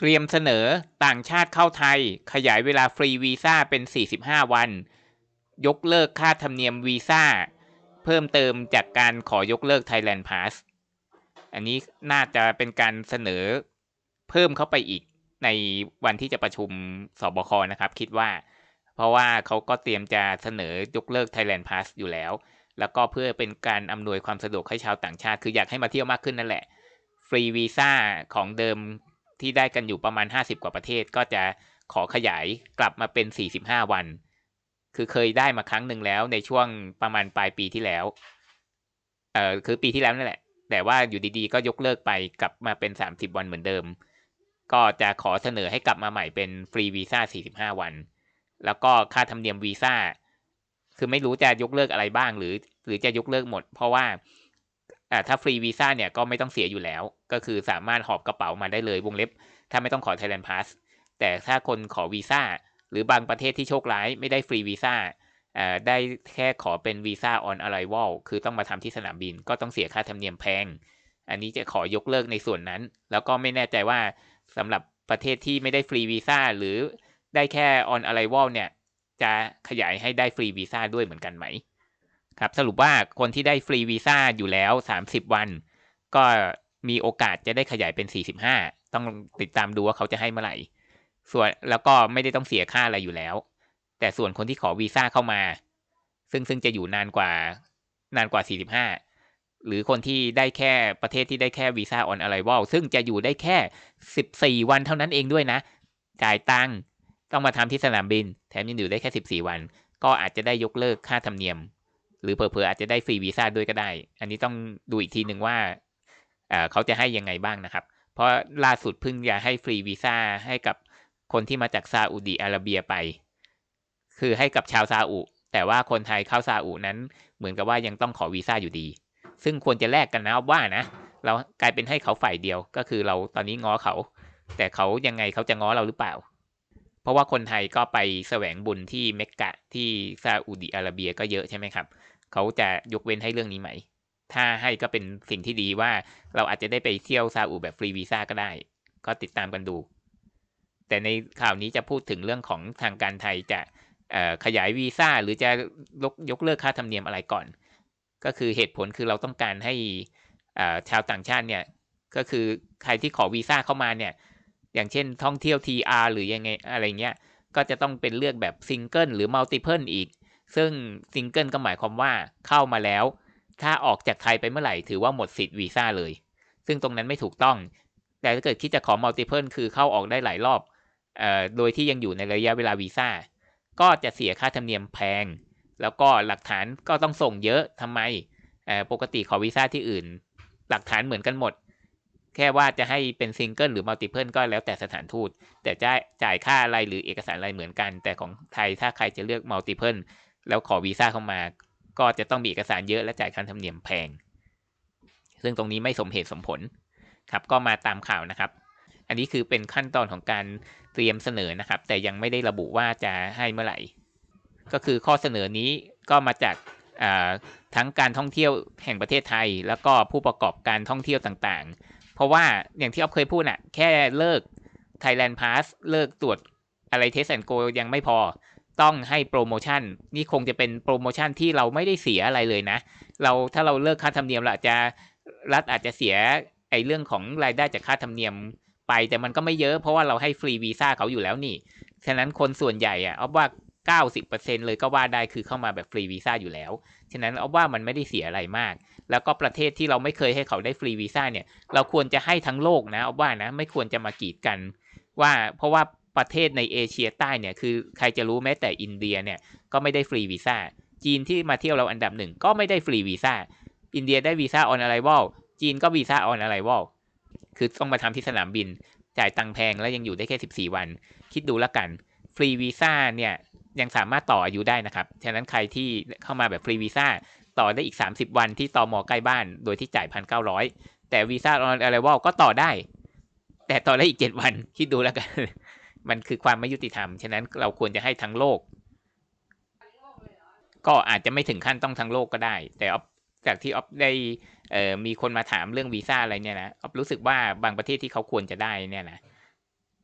เตรียมเสนอต่างชาติเข้าไทย ขยายเวลาฟรีวีซ่าเป็น 45 วัน ยกเลิกค่าธรรมเนียมวีซ่า เพิ่มเติมจากการขอยกเลิก Thailand Pass อันนี้น่าจะเป็นการเสนอเพิ่มเข้าไปอีกในวันที่จะประชุมสบคนะครับ คิดว่า เพราะว่าเขาก็เตรียมจะเสนอยกเลิก Thailand Pass อยู่แล้ว แล้วก็เพื่อเป็นการอำนวยความสะดวกให้ชาวต่างชาติ คืออยากให้มาเที่ยวมากขึ้นนั่นแหละฟรีวีซ่าของเดิม ที่ได้กันอยู่ประมาณ 50 กว่าประเทศ ก็จะขอขยายกลับมาเป็น 45 วัน คือเคยได้มาครั้งหนึ่งแล้วในช่วงประมาณปลายปีที่แล้ว เออคือปีที่แล้วนั่นแหละ แต่ว่าอยู่ดีๆ ก็ยกเลิกไปกลับมาเป็น 30 วันเหมือนเดิม ก็จะขอเสนอให้กลับมาใหม่เป็นฟรีวีซ่า 45 วัน แล้วก็ค่าธรรมเนียมวีซ่า คือไม่รู้จะยกเลิกอะไรบ้างหรือ หรือจะยกเลิกหมด เพราะว่า อ่าถ้าฟรีวีซ่าเนี่ยก็ไม่ต้องเสียอยู่แล้ว ก็คือสามารถหอบกระเป๋ามาได้เลยวงเล็บ ถ้าไม่ต้องขอ Thailand Pass แต่ถ้าคนขอวีซ่าหรือบางประเทศที่โชคร้ายไม่ได้ฟรีวีซ่าอ่าได้แค่ขอเป็นวีซ่า on arrival คือต้องมาทำที่สนามบิน ก็ต้องเสียค่าธรรมเนียมแพง อันนี้จะขอยกเลิกในส่วนนั้น แล้วก็ไม่แน่ใจว่าสำหรับประเทศที่ไม่ได้ฟรีวีซ่าหรือได้แค่ on arrival เนี่ยจะขยายให้ได้ฟรีวีซ่าด้วยเหมือนกันไหม ครับสรุปว่าคนที่ได้ฟรีวีซ่าอยู่แล้ว 30 วัน ก็มีโอกาสจะได้ขยายเป็น 45 ต้องติดตามดูว่าเขาจะให้เมื่อไหร่ ส่วนแล้วก็ไม่ได้ต้องเสียค่าอะไรอยู่แล้ว แต่ส่วนคนที่ขอวีซ่าเข้ามา ซึ่งซึ่งจะอยู่นานกว่านานกว่า 45 หรือคนที่ได้แค่ประเทศที่ได้แค่วีซ่าออนอะไรว l ซึ่งจะอยู่ได้แค่ 14 วันเท่านั้นเองด้วยนะ จ่ายตังค์ต้องมาทำที่สนามบิน แถมยังอยู่ได้แค่ 14 วัน ก็อาจจะได้ยกเลิกค่าธรรมเนียม หรือเผลอๆอาจจะได้ฟรีวีซ่าด้วยก็ได้ อันนี้ต้องดูอีกทีหนึ่งว่าเขาจะให้ยังไงบ้างนะครับ เพราะล่าสุดเพิ่งจะให้ฟรีวีซ่าให้กับคนที่มาจากซาอุดีอาระเบียไป คือให้กับชาวซาอุ แต่ว่าคนไทยเข้าซาอุนั้น เหมือนกับว่ายังต้องขอวีซ่าอยู่ดี ซึ่งควรจะแลกกันนะว่านะ เรากลายเป็นให้เขาฝ่ายเดียว ก็คือเราตอนนี้ง้อเขา แต่เขายังไงเขาจะง้อเราหรือเปล่า เพราะว่าคนไทยก็ไปแสวงบุญที่เมกกะที่ซาอุดีอาระเบียก็เยอะใช่ไหมครับ เขาจะยกเว้นให้เรื่องนี้ไหม ถ้าให้ก็เป็นสิ่งที่ดีว่าเราอาจจะได้ไปเที่ยวซาอุแบบฟรีวีซ่าก็ได้ ก็ติดตามกันดู แต่ในข่าวนี้จะพูดถึงเรื่องของทางการไทยจะขยายวีซ่าหรือจะยกยกเลิกค่าธรรมเนียมอะไรก่อน ก็คือเหตุผลคือเราต้องการให้ชาวต่างชาติเนี่ยก็คือใครที่ขอวีซ่าเข้ามาเนี่ย อย่างเช่นท่องเที่ยว TR หรือยังไงอะไรเงี้ย ก็จะต้องเป็นเลือกแบบซิงเกิลหรือมัลติเพิลอีก ซึ่งซิงเกิลก็หมายความว่าเข้ามาแล้ว ถ้าออกจากไทยไปเมื่อไหร่ถือว่าหมดสิทธิ์วีซ่าเลย ซึ่งตรงนั้นไม่ถูกต้อง แต่ถ้าเกิดคิดจะขอมัลติเพิลคือเข้าออกได้หลายรอบเอ่อโดยที่ยังอยู่ในระยะเวลาวีซ่าก็จะเสียค่าธรรมเนียมแพง แล้วก็หลักฐานก็ต้องส่งเยอะทำไมเอ่อปกติขอวีซ่าที่อื่น หลักฐานเหมือนกันหมด แค่ว่าจะให้เป็นซิงเกิลหรือมัลติเพิลก็แล้วแต่สถานทูต แต่จ่ายจ่ายค่าอะไรหรือเอกสารอะไรเหมือนกัน แต่ของไทยถ้าใครจะเลือกมัลติเพิล แล้วขอวีซ่าเข้ามา ก็จะต้องมีเอกสารเยอะและจ่ายค่าธรรมเนียมแพง ซึ่งตรงนี้ไม่สมเหตุสมผลครับ ก็มาตามข่าวนะครับ อันนี้คือเป็นขั้นตอนของการเตรียมเสนอนะครับ แต่ยังไม่ได้ระบุว่าจะให้เมื่อไหร่ ก็คือข้อเสนอนี้ก็มาจากทั้งการท่องเที่ยวแห่งประเทศไทย แล้วก็ผู้ประกอบการท่องเที่ยวต่างๆ เพราะว่าอย่างที่อ๊อฟเคยพูดน่ะ แค่เลิก Thailand Pass เลิกตรวจอะไรเทสแอนโกยังไม่พอ ต้องให้โปรโมชั่น นี่คงจะเป็นโปรโมชั่นที่เราไม่ได้เสียอะไรเลยนะ เราถ้าเราเลิกค่าธรรมเนียมเราอาจจะรัฐอาจจะเสียไอ้เรื่องของรายได้จากค่าธรรมเนียมไป แต่มันก็ไม่เยอะเพราะว่าเราให้ฟรีวีซ่าเขาอยู่แล้วนี่ ฉะนั้นคนส่วนใหญ่อะอ๊อฟว่า 90%เลยก็ว่าได้คือเข้ามาแบบฟรีวีซ่าอยู่แล้ว ฉะนั้นเอาว่ามันไม่ได้เสียอะไรมาก แล้วก็ประเทศที่เราไม่เคยให้เขาได้ฟรีวีซ่าเนี่ย เราควรจะให้ทั้งโลกนะเอาว่านะ ไม่ควรจะมากีดกันว่าเพราะว่า ประเทศในเอเชียใต้เนี่ยคือใครจะรู้แม้แต่อินเดียเนี่ยก็ไม่ได้ฟรีวีซ่าจีนที่มาเที่ยวเราอันดับหนึ่งก็ไม่ได้ฟรีวีซ่าอินเดียได้วีซ่าออนอะไรวอลจีนก็วีซ่าออนอะไรวอลคือต้องมาทำที่สนามบิน จ่ายตังแพงแล้วยังอยู่ได้แค่ 14 วัน คิดดูแล้วกันฟรีวีซ่าเนี่ยยังสามารถต่ออายุได้นะครับ ฉะนั้นใครที่เข้ามาแบบฟรีวีซ่าต่อได้อีก 30 วันที่ตอมอใกล้บ้าน โดยที่จ่ายพันเก้าร้อยแต่วีซ่าออนอะไรวอลก็ต่อได้ แต่ต่อได้อีก 7 วันคิดดูแล้วกัน มันคือความไม่ยุติธรรม ฉะนั้นเราควรจะให้ทั้งโลก ก็อาจจะไม่ถึงขั้นต้องทั้งโลกก็ได้ แต่ออฟจากที่ออฟได้มีคนมาถามเรื่องวีซ่าอะไรเนี่ยนะออฟรู้สึกว่าบางประเทศที่เขาควรจะได้เนี่ยนะ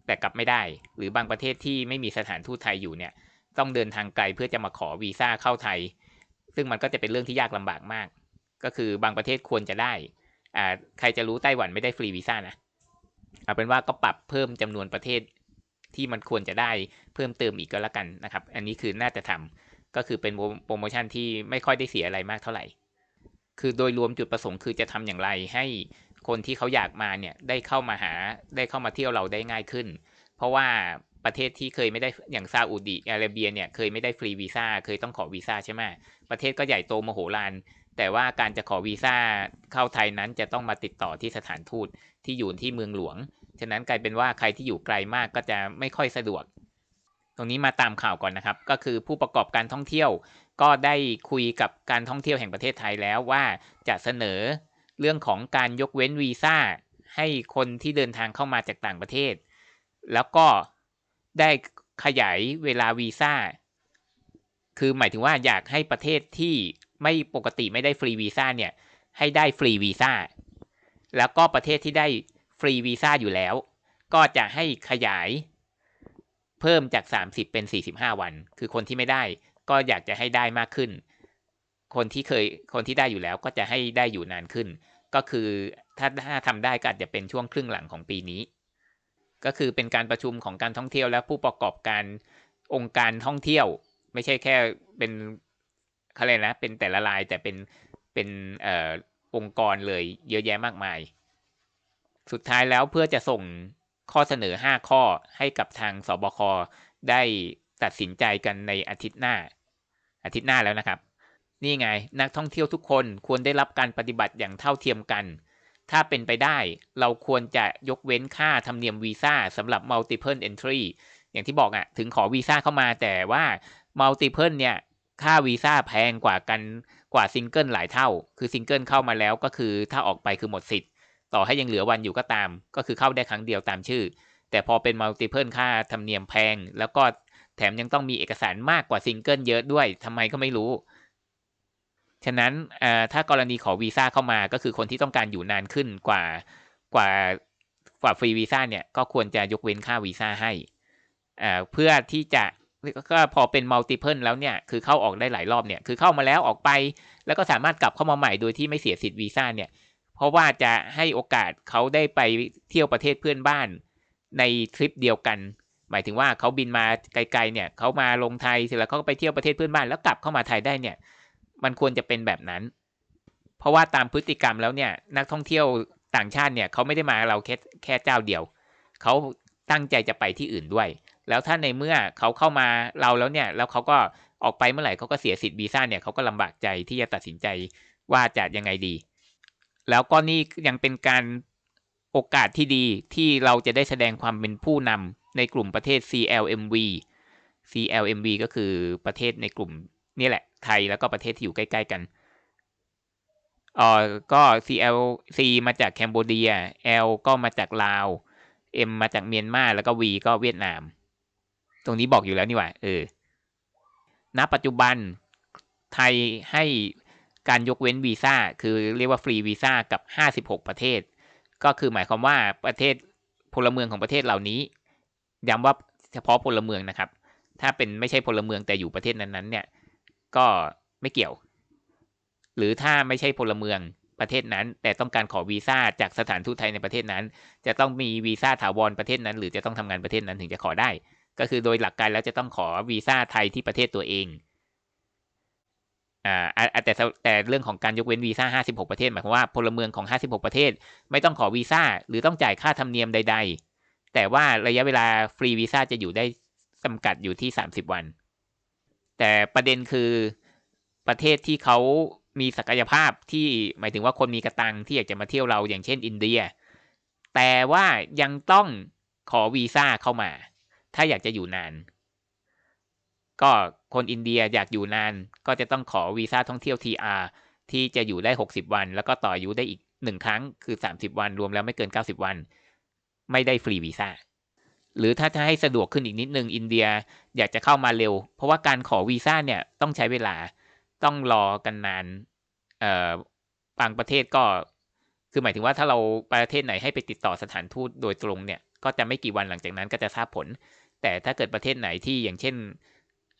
แต่กลับไม่ได้ หรือบางประเทศที่ไม่มีสถานทูตไทยอยู่เนี่ย ต้องเดินทางไกลเพื่อจะมาขอวีซ่าเข้าไทย ซึ่งมันก็จะเป็นเรื่องที่ยากลำบากมาก ก็คือบางประเทศควรจะได้อ่าใครจะรู้ไต้หวันไม่ได้ฟรีวีซ่านะเอาเป็นว่าก็ปรับเพิ่มจำนวนประเทศ ที่มันควรจะได้เพิ่มเติมอีกก็แล้วกันนะครับ อันนี้คือน่าจะทำก็คือเป็นโปรโมชั่นที่ไม่ค่อยได้เสียอะไรมากเท่าไหร่ คือโดยรวมจุดประสงค์คือจะทำอย่างไรให้คนที่เขาอยากมาเนี่ยได้เข้ามาหาได้เข้ามาเที่ยวเราได้ง่ายขึ้น เพราะว่าประเทศที่เคยไม่ได้อย่างซาอุดิอาระเบียเนี่ยเคยไม่ได้ฟรีวีซ่าเคยต้องขอวีซ่าใช่ไหมประเทศก็ใหญ่โตมโหฬารแต่ว่าการจะขอวีซ่าเข้าไทยนั้นจะต้องมาติดต่อที่สถานทูตที่อยู่ที่เมืองหลวง ฉะนั้นกลายเป็นว่าใครที่อยู่ไกลมากก็จะไม่ค่อยสะดวก ตรงนี้มาตามข่าวก่อนนะครับ ก็คือผู้ประกอบการท่องเที่ยว ก็ได้คุยกับการท่องเที่ยวแห่งประเทศไทยแล้วว่าจะเสนอเรื่องของการยกเว้นวีซ่าให้คนที่เดินทางเข้ามาจากต่างประเทศ แล้วก็ได้ขยายเวลาวีซ่า คือหมายถึงว่าอยากให้ประเทศที่ไม่ปกติไม่ได้ฟรีวีซ่าเนี่ยให้ได้ฟรีวีซ่า แล้วก็ประเทศที่ได้ รีวีซ่าอยู่แล้ว ก็จะให้ขยายเพิ่มจาก 30 เป็น 45 วัน คือคนที่ไม่ได้ก็อยากจะให้ได้มากขึ้น คนที่เคยคนที่ได้อยู่แล้วก็จะให้ได้อยู่นานขึ้น ก็คือถ้าถ้าทำได้ก็อาจจะเป็นช่วงครึ่งหลังของปีนี้ ก็คือเป็นการประชุมของการท่องเที่ยวและผู้ประกอบการองค์การท่องเที่ยว ไม่ใช่แค่เป็นเขาเลยกนะเป็นแต่ละรายแต่เป็นเป็นออองค์กรเลยเยอะแยะมากมาย สุดท้ายแล้วเพื่อจะส่งข้อเสนอ 5 ข้อให้กับทางสบคได้ตัดสินใจกันในอาทิตย์หน้า อาทิตย์หน้าแล้วนะครับ นี่ไงนักท่องเที่ยวทุกคนควรได้รับการปฏิบัติอย่างเท่าเทียมกัน ถ้าเป็นไปได้เราควรจะยกเว้นค่าธรรมเนียมวีซ่าสำหรับ multiple entry อย่างที่บอกอะ่ะถึงขอวีซ่าเข้ามาแต่ว่า multiple เนี่ยค่าวีซ่าแพงกว่ากันกว่าซิงเกิลหลายเท่า คือซิงเกิลเข้ามาแล้วก็คือถ้าออกไปคือหมดสิทธิ์ ต่อให้ยังเหลือวันอยู่ก็ตาม ก็คือเข้าได้ครั้งเดียวตามชื่อ แต่พอเป็นมัลติเพิลค่าธรรมเนียมแพง แล้วก็แถมยังต้องมีเอกสารมากกว่าซิงเกิลเยอะด้วยทำไมก็ไม่รู้ ฉะนั้นถ้ากรณีขอวีซ่าเข้ามาก็คือคนที่ต้องการอยู่นานขึ้นกว่ากว่ากว่าฟรีวีซ่าเนี่ยก็ควรจะยกเว้นค่าวีซ่าให้เพื่อที่จะก็พอเป็นมัลติเพิลแล้วเนี่ยคือเข้าออกได้หลายรอบเนี่ยคือเข้ามาแล้วออกไป แล้วก็สามารถกลับเข้ามาใหม่โดยที่ไม่เสียสิทธิ์วีซ่าเนี่ย เพราะว่าจะให้โอกาสเขาได้ไปเที่ยวประเทศเพื่อนบ้านในทริปเดียวกัน หมายถึงว่าเขาบินมาไกลๆเนี่ยเขามาลงไทยเสร็จแล้วเขาก็ไปเที่ยวประเทศเพื่อนบ้านแล้วกลับเข้ามาไทยได้เนี่ย มันควรจะเป็นแบบนั้น เพราะว่าตามพฤติกรรมแล้วเนี่ยนักท่องเที่ยวต่างชาติเนี่ยเขาไม่ได้มาเราแค่แค่เจ้าเดียวเขาตั้งใจจะไปที่อื่นด้วย แล้วถ้าในเมื่อเขาเข้ามาเราแล้วเนี่ย แล้วเขาก็ออกไปเมื่อไหร่เขาก็เสียสิทธิ์วีซ่าเนี่ยเขาก็ลำบากใจที่จะตัดสินใจว่าจะยังไงดี แล้วก็นี่ยังเป็นการโอกาสที่ดีที่เราจะได้แสดงความเป็นผู้นำในกลุ่มประเทศ CLMV CLMV ก็คือประเทศในกลุ่มนี่แหละ ไทยแล้วก็ประเทศที่อยู่ใกล้ๆกันเอ่อก็ CLC มาจากแคนเบเดีย L ก็มาจากลาว M มาจากเมียนมาแล้วก็ V ก็เวียดนาม ตรงนี้บอกอยู่แล้วนี่หว่าเออณปัจจุบันไทยให้ การยกเว้นวีซ่าคือเรียกว่าฟรีวีซ่ากับ 56 ประเทศ ก็คือหมายความว่าประเทศพลเมืองของประเทศเหล่านี้ย้ำว่าเฉพาะพลเมืองนะครับ ถ้าเป็นไม่ใช่พลเมืองแต่อยู่ประเทศนั้นๆเนี่ยก็ไม่เกี่ยว หรือถ้าไม่ใช่พลเมืองประเทศนั้น แต่ต้องการขอวีซ่าจากสถานทูตไทยในประเทศนั้น จะต้องมีวีซ่าถาวรประเทศนั้น หรือจะต้องทำงานประเทศนั้นถึงจะขอได้ ก็คือโดยหลักการแล้วจะต้องขอวีซ่าไทยที่ประเทศตัวเอง อ่าแต่แต่เรื่องของการยกเว้นวีซ่า 56 ประเทศ หมายความว่าพลเมืองของ 56 ประเทศ ไม่ต้องขอวีซ่า หรือต้องจ่ายค่าธรรมเนียมใด ๆ แต่ว่าระยะเวลาฟรีวีซ่าจะอยู่ได้จำกัดอยู่ที่ 30 วัน แต่ประเด็นคือประเทศที่เขามีศักยภาพที่หมายถึงว่าคนมีกระตังที่อยากจะมาเที่ยวเราอย่างเช่นอินเดีย แต่ว่ายังต้องขอวีซ่าเข้ามา ถ้าอยากจะอยู่นาน ก็คนอินเดียอยากอยู่นานก็จะต้องขอวีซ่าท่องเที่ยว TR ที่จะอยู่ได้ 60 วัน แล้วก็ต่ออายุได้อีกหนึ่งครั้งคือ 30 วันรวมแล้วไม่เกิน 90 วัน ไม่ได้ฟรีวีซ่าหรือถ้าจะให้สะดวกขึ้นอีกนิดนึงอินเดียอยากจะเข้ามาเร็ว เพราะว่าการขอวีซ่าเนี่ยต้องใช้เวลาต้องรอกันนานเอ่อบางประเทศก็คือหมายถึงว่าถ้าเราประเทศไหนให้ไปติดต่อสถานทูตโดยตรงเนี่ย ก็จะไม่กี่วันหลังจากนั้นก็จะทราบผล แต่ถ้าเกิดประเทศไหนที่อย่างเช่น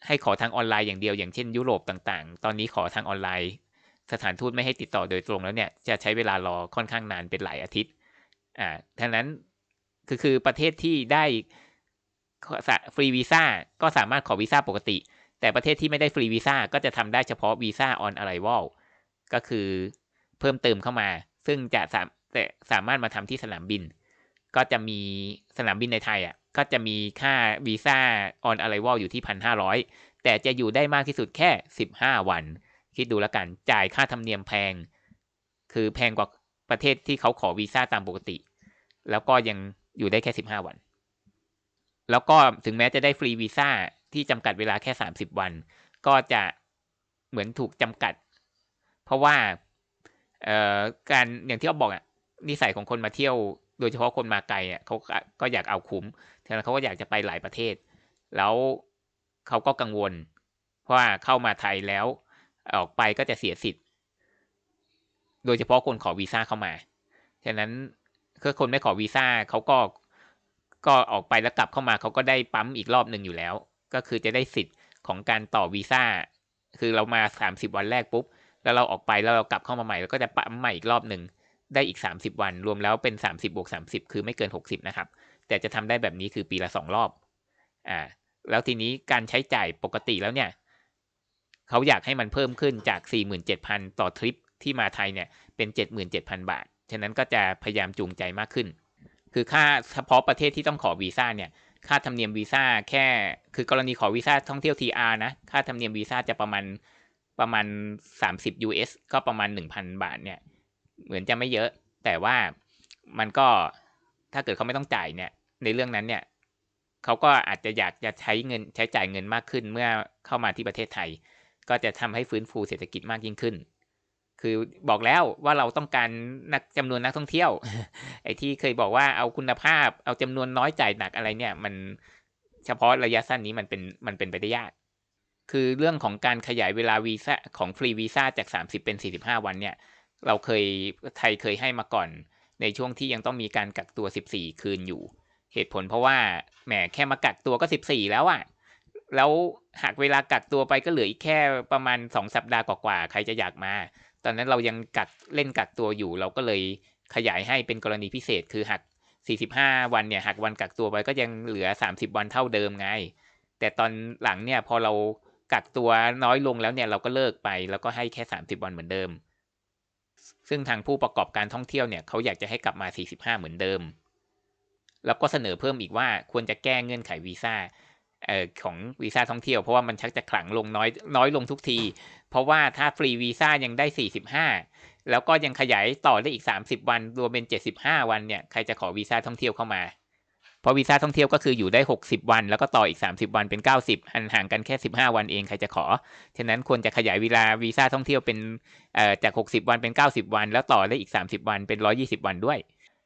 ให้ขอทางออนไลน์อย่างเดียวอย่างเช่นยุโรปต่างๆ ตอนนี้ขอทางออนไลน์ สถานทูตไม่ให้ติดต่อโดยตรงแล้วเนี่ยจะใช้เวลารอค่อนข้างนานเป็นหลายอาทิตย์อ่าทั้งนั้นคือคือประเทศที่ได้ฟรีวีซ่าก็สามารถขอวีซ่าปกติ แต่ประเทศที่ไม่ได้ฟรีวีซ่าก็จะทำได้เฉพาะวีซ่าออนอะไ i ว a l ก็คือเพิ่มเติมเข้ามา ซึ่งจะสามแต่สามารถมาทำที่สนามบิน ก็จะมีสนามบินในไทยอะ ก็จะมีค่าวีซ่าออนอะไ i ว a l อยู่ที่พันห้าร้อยแต่จะอยู่ได้มากที่สุดแค่สิบห้าวัน คิดดูแล้วกันจ่ายค่าธรรมเนียมแพง คือแพงกว่าประเทศที่เขาขอวีซ่าตามปกติ แล้วก็ยังอยู่ได้แค่สิบห้าวัน แล้วก็ถึงแม้จะได้ฟรีวีซ่าที่จำกัดเวลาแค่สามสิบวัน ก็จะเหมือนถูกจำกัด เพราะว่าการอย่างที่เขาบอกอะนิสัยของคนมาเที่ยว โดยเฉพาะคนมาไกลอะเขาก็อยากเอาคุ้มฉะนั้นเขาก็อยากจะไปหลายประเทศ แล้วเขาก็กังวล เพราะว่าเข้ามาไทยแล้วออกไปก็จะเสียสิทธิ์ โดยเฉพาะคนขอวีซ่าเข้ามา ฉะนั้นคือคนไม่ขอวีซ่าเขาก็ก็ออกไปแล้วกลับเข้ามาเขาก็ได้ปั๊มอีกรอบหนึ่งอยู่แล้ว ก็คือจะได้สิทธิ์ของการต่อวีซ่า คือเรามาสามสิบวันแรกปุ๊บ แล้วเราออกไปแล้วเรากลับเข้ามาใหม่ แล้วก็จะปั๊มใหม่อีกรอบหนึ่ง ได้อีกสามสิบวัน รวมแล้วเป็นสามสิบบวกสามสิบคือไม่เกินหกสิบนะครับ แต่จะทำได้แบบนี้คือปีละสองรอบอ่าแล้วทีนี้การใช้จ่ายปกติแล้วเนี่ย เขาอยากให้มันเพิ่มขึ้นจากสี่หมื่นเจ็ดพันต่อทริปที่มาไทยเนี่ยเป็นเจ็ดหมื่นเจ็ดพันบาท ฉะนั้นก็จะพยายามจูงใจมากขึ้น คือค่าเฉพาะประเทศที่ต้องขอวีซ่าเนี่ยค่าธรรมเนียมวีซ่าแค่คือกรณีขอวีซ่าท่องเที่ยว TR นะ ค่าธรรมเนียมวีซ่าจะประมาณประมาณ 30 US ก็ประมาณ 1,000 บาทเนี่ย เหมือนจะไม่เยอะ แต่ว่ามันก็ถ้าเกิดเขาไม่ต้องจ่ายเนี่ย ในเรื่องนั้นเนี่ยเขาก็อาจจะอยากจะใช้เงินใช้จ่ายเงินมากขึ้นเมื่อเข้ามาที่ประเทศไทย ก็จะทำให้ฟื้นฟูเศรษฐกิจมากยิ่งขึ้น คือบอกแล้วว่าเราต้องการนักจำนวนนักท่องเที่ยว ไอ้ที่เคยบอกว่าเอาคุณภาพ เอาจำนวนน้อยจ่ายหนักอะไรเนี่ย มันเฉพาะระยะสั้นนี้มันเป็นมันเป็นไปได้ยากคือเรื่องของการขยายเวลาวีซ่าของฟรีวีซ่าจาก 30 เป็น 45 วันเนี่ย เราเคยไทยเคยให้มาก่อน ในช่วงที่ยังต้องมีการกักตัว 14 คืนอยู่ เหตุผลเพราะว่าแหมแค่มากักตัวก็ 14 แล้วอะ่ะแล้วหากเวลากักตัวไปก็เหลืออีกแค่ประมาณ 2 สัปดาห์กว่าๆใครจะอยากมา ตอนนั้นเรายังกักเล่นกักตัวอยู่ เราก็เลยขยายให้เป็นกรณีพิเศษคือหัก 45 วันเนี่ยหักวันกักตัวไปก็ยังเหลือ 30 วันเท่าเดิมไง แต่ตอนหลังเนี่ยพอเรากักตัวน้อยลงแล้วเนี่ยเราก็เลิกไป แล้วก็ให้แค่ 30 วันเหมือนเดิม ซึ่งทางผู้ประกอบการท่องเที่ยวเนี่ยเขาอยากจะให้กลับมา 45 เหมือนเดิม แล้วก็เสนอเพิ่มอีกว่าควรจะแก้เงื่อนไขวีซ่าเอ่อของวีซ่าท่องเที่ยวเพราะว่ามันชักจะขลังลงน้อยน้อยลงทุกที เพราะว่าถ้าฟรีวีซ่ายังได้ 45 แล้วก็ยังขยายต่อได้อีก 30 วันรวมเป็น 75 วันเนี่ยใครจะขอวีซ่าท่องเที่ยวเข้ามา เพราะวีซ่าท่องเที่ยวก็คืออยู่ได้ 60 วัน แล้วก็ต่ออีก 30 วันเป็น 90ห่างห่างกันแค่ 15 วันเองใครจะขอ ฉะนั้นควรจะขยายเวลาวีซ่าท่องเที่ยวเป็นจาก 60 วันเป็น 90 วัน แล้วต่อได้อีก 30 วันเป็น 120 วันด้วย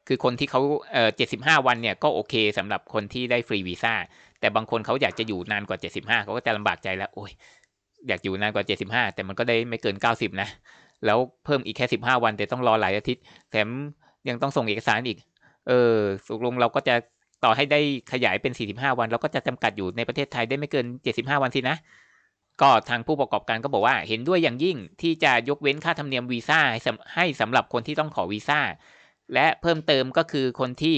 คือคนที่เขาเอ่อ75วันเนี่ยก็โอเคสำหรับคนที่ได้ฟรีวีซ่า แต่บางคนเขาอยากจะอยู่นานกว่า 75เขาก็จะลำบากใจแล้วโอ้ยอยากอยู่นานกว่า 75 แต่มันก็ได้ไม่เกิน 90 นะ แล้วเพิ่มอีกแค่ 15 วันแต่ต้องรอหลายอาทิตย์ แถมยังต้องส่งเอกสารอีก เออสุกลงเราก็จะ ต่อให้ได้ขยายเป็น 45 วัน เราก็จะจำกัดอยู่ในประเทศไทยได้ไม่เกิน 75 วันสินะ ก็ทางผู้ประกอบการก็บอกว่า เห็นด้วยอย่างยิ่งที่จะยกเว้นค่าธรรมเนียมวีซ่าให้สำให้สำหรับคนที่ต้องขอวีซ่าและเพิ่มเติมก็คือคนที่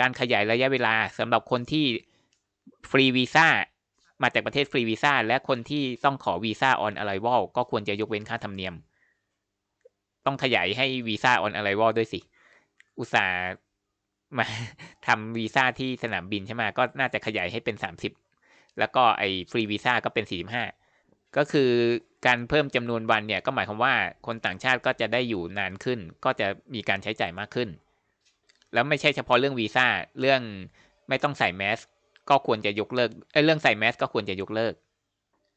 การขยายระยะเวลาสำหรับคนที่ฟรีวีซ่ามาจากประเทศฟรีวีซ่าและคนที่ต้องขอวีซ่าออนอะไ i ว a l ก็ควรจะยกเว้นค่าธรรมเนียม ต้องขยายให้วีซ่าออนอะไ i ว a l ด้วยสิ อุตส่าห์ มาทำวีซ่าที่สนามบินใช่ไหมก็น่าจะขยายให้เป็นสามสิบแล้วก็ไอ้ฟรีวีซ่าก็เป็นสี่สิบห้าก็คือการเพิ่มจำนวนวันเนี่ยก็หมายความว่าคนต่างชาติก็จะได้อยู่นานขึ้น ก็จะมีการใช้จ่ายมากขึ้น แล้วไม่ใช่เฉพาะเรื่องวีซ่าเรื่องไม่ต้องใส่แมสก็ควรจะยกเลิกเอ้เรื่องใส่แมสก็ควรจะยกเลิก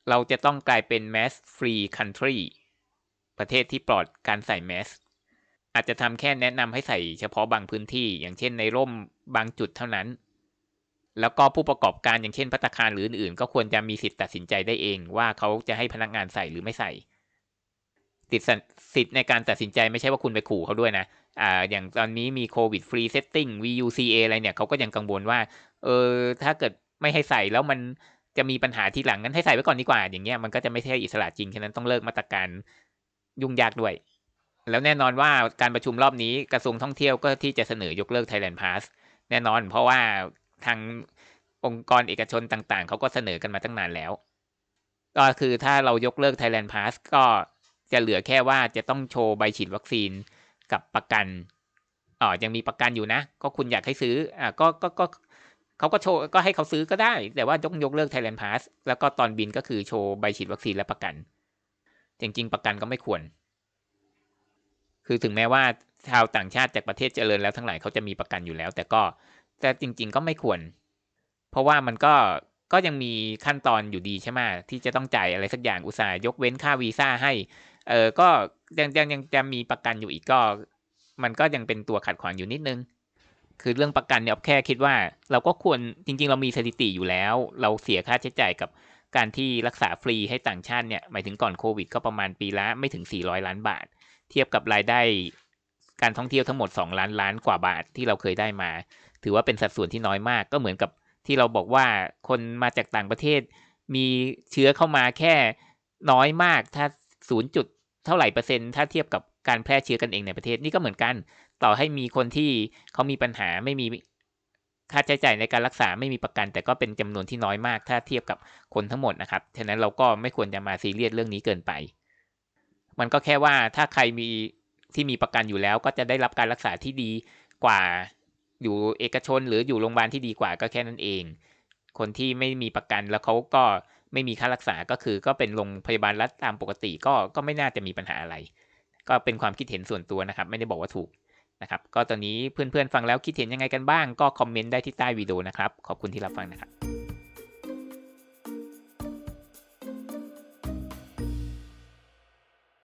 เราจะต้องกลายเป็นแมสฟรีคันทรีประเทศที่ปลอดการใส่แมส อาจจะทำแค่แนะนำให้ใส่เฉพาะบางพื้นที่ อย่างเช่นในร่มบางจุดเท่านั้น แล้วก็ผู้ประกอบการอย่างเช่นพัตคารหรืออื่นๆ ก็ควรจะมีสิทธิ์ตัดสินใจได้เอง ว่าเขาจะให้พนักงานใส่หรือไม่ใส่ติดสสิทธิ์ในการตัดสินใจไม่ใช่ว่าคุณไปขู่เขาด้วยนะ อ่า อย่างตอนนี้มีโควิดฟรีเซตติ้ง VUCA อะไรเนี่ยเขาก็ยังกังวลว่า เออ ถ้าเกิดไม่ให้ใส่แล้วมันจะมีปัญหาทีหลังงั้นให้ใส่ไว้ก่อนดีกว่า อย่างเงี้ยมันก็จะไม่ใช่อิสระจริง ฉะนั้นต้องเลิกมาตรการยุ่งยากด้วย แล้วแน่นอนว่าการประชุมรอบนี้กระทรวงท่องเที่ยวก็ที่จะเสนอยกเลิก Thailand Pass แน่นอน เพราะว่าทางองค์กรเอกชนต่างๆ เขาก็เสนอกันมาตั้งนานแล้ว ก็คือถ้าเรายกเลิก Thailand Pass ก็จะเหลือแค่ว่าจะต้องโชว์ใบฉีดวัคซีนกับประกันอ๋อยังมีประกันอยู่นะ ก็คุณอยากให้ซื้ออ่าก็ก็ก็เขาก็โชว์ก็ให้เขาซื้อก็ได้ แต่ว่ายกยกเลิก Thailand Pass แล้วก็ตอนบินก็คือโชว์ใบฉีดวัคซีนและประกัน จริง ๆ ประกันก็ไม่ควร คือถึงแม้ว่าชาวต่างชาติจากประเทศเจริญแล้วทั้งหลายเขาจะมีประกันอยู่แล้ว แต่ก็แต่จริง ๆ ก็ไม่ควร เพราะว่ามันก็ก็ยังมีขั้นตอนอยู่ดีใช่ไหมที่จะต้องจ่ายอะไรสักอย่างอุตส่าห์ยกเว้นค่าวีซ่าให้เออก็ยังยังยังจะมีประกันอยู่อีกก็ มันก็ยังเป็นตัวขัดขวางอยู่นิดนึง คือเรื่องประกันเนี่ยแค่คิดว่า เราก็ควรจริง ๆ เรามีสถิติอยู่แล้ว เราเสียค่าใช้จ่ายกับการที่รักษาฟรีให้ต่างชาติเนี่ยหมายถึงก่อนโควิดก็ประมาณปีละไม่ถึง 400 ล้านบาท เทียบกับรายได้การท่องเที่ยวทั้งหมด 2 ล้านล้านกว่าบาทที่เราเคยได้มา ถือว่าเป็นสัดส่วนที่น้อยมาก ก็เหมือนกับที่เราบอกว่าคนมาจากต่างประเทศ มีเชื้อเข้ามาแค่น้อยมาก ถ้า0จุดเท่าไหร่เปอร์เซ็นต์ถ้าเทียบกับการแพร่เชื้อกันเองในประเทศนี่ก็เหมือนกัน ต่อให้มีคนที่เขามีปัญหาไม่มีค่าใช้จ่ายในการรักษาไม่มีประกัน แต่ก็เป็นจำนวนที่น้อยมาก ถ้าเทียบกับคนทั้งหมดนะครับ ฉะนั้นเราก็ไม่ควรจะมาซีเรียสเรื่องนี้เกินไป มันก็แค่ว่าถ้าใครมีที่มีประกันอยู่แล้วก็จะได้รับการรักษาที่ดีกว่าอยู่เอกชนหรืออยู่โรงพยาบาลที่ดีกว่าก็แค่นั้นเอง คนที่ไม่มีประกันแล้วเขาก็ไม่มีค่ารักษาก็คือ ก็เป็นโรงพยาบาลรัฐตามปกติก็ก็ไม่น่าจะมีปัญหาอะไร ก็เป็นความคิดเห็นส่วนตัวนะครับ ไม่ได้บอกว่าถูกนะครับ ก็ตอนนี้เพื่อนๆฟังแล้วคิดเห็นยังไงกันบ้าง ก็คอมเมนต์ได้ที่ใต้วิดีโอนะครับ ขอบคุณที่รับฟังนะครับ